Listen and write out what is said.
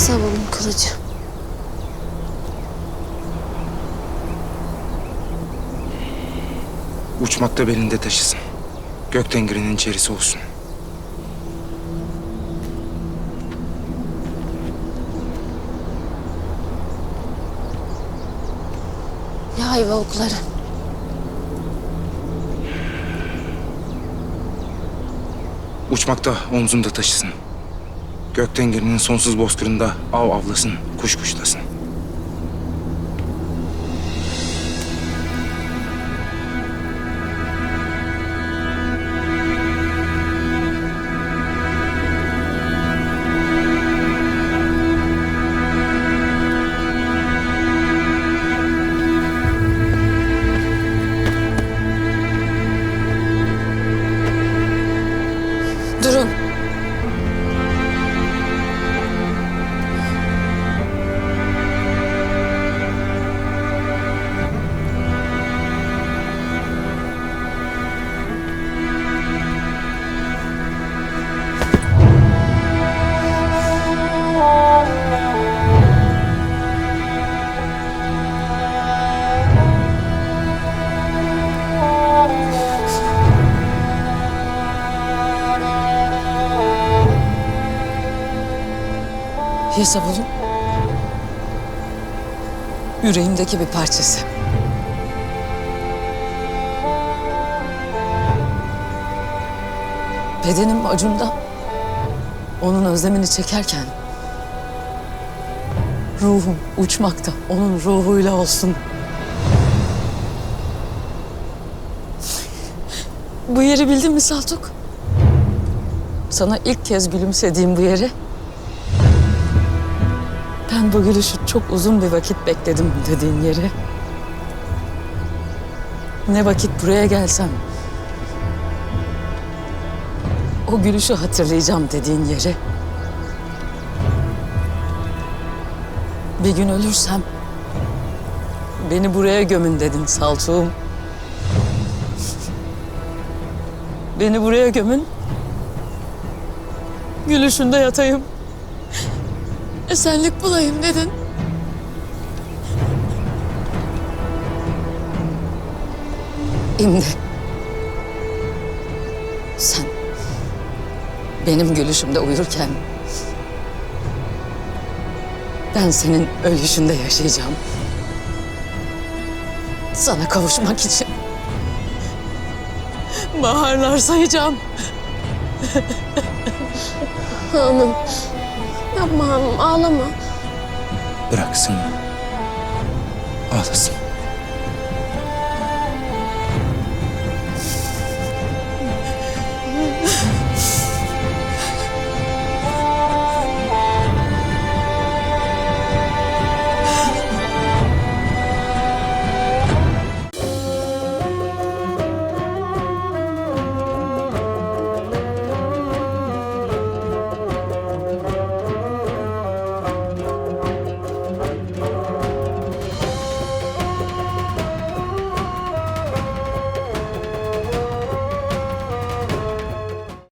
savunun kılıcı. Uçmakta belinde taşısın. Gök tengerinin içerisi olsun. Yay ve okları. Uçmakta omzunda taşısın. Gök tengerinin sonsuz bozkırında av avlasın, kuş kuşlasın. Yasavul'un yüreğimdeki bir parçası. Bedenim acımda onun özlemini çekerken ruhum uçmakta onun ruhuyla olsun. Bu yeri bildin mi Saltuk? Sana ilk kez gülümsediğim bu yeri bu gülüşü çok uzun bir vakit bekledim dediğin yeri. Ne vakit buraya gelsem o gülüşü hatırlayacağım dediğin yeri. Bir gün ölürsem beni buraya gömün dedin Saltuğum. Beni buraya gömün. Gülüşünde yatayım. Esenlik bulayım dedin. Şimdi sen benim gülüşümde uyurken ben senin ölüşünde yaşayacağım. Sana kavuşmak için baharlar sayacağım. Hanım. Yapma hanım ağlama. Bıraksın. Ağlasın.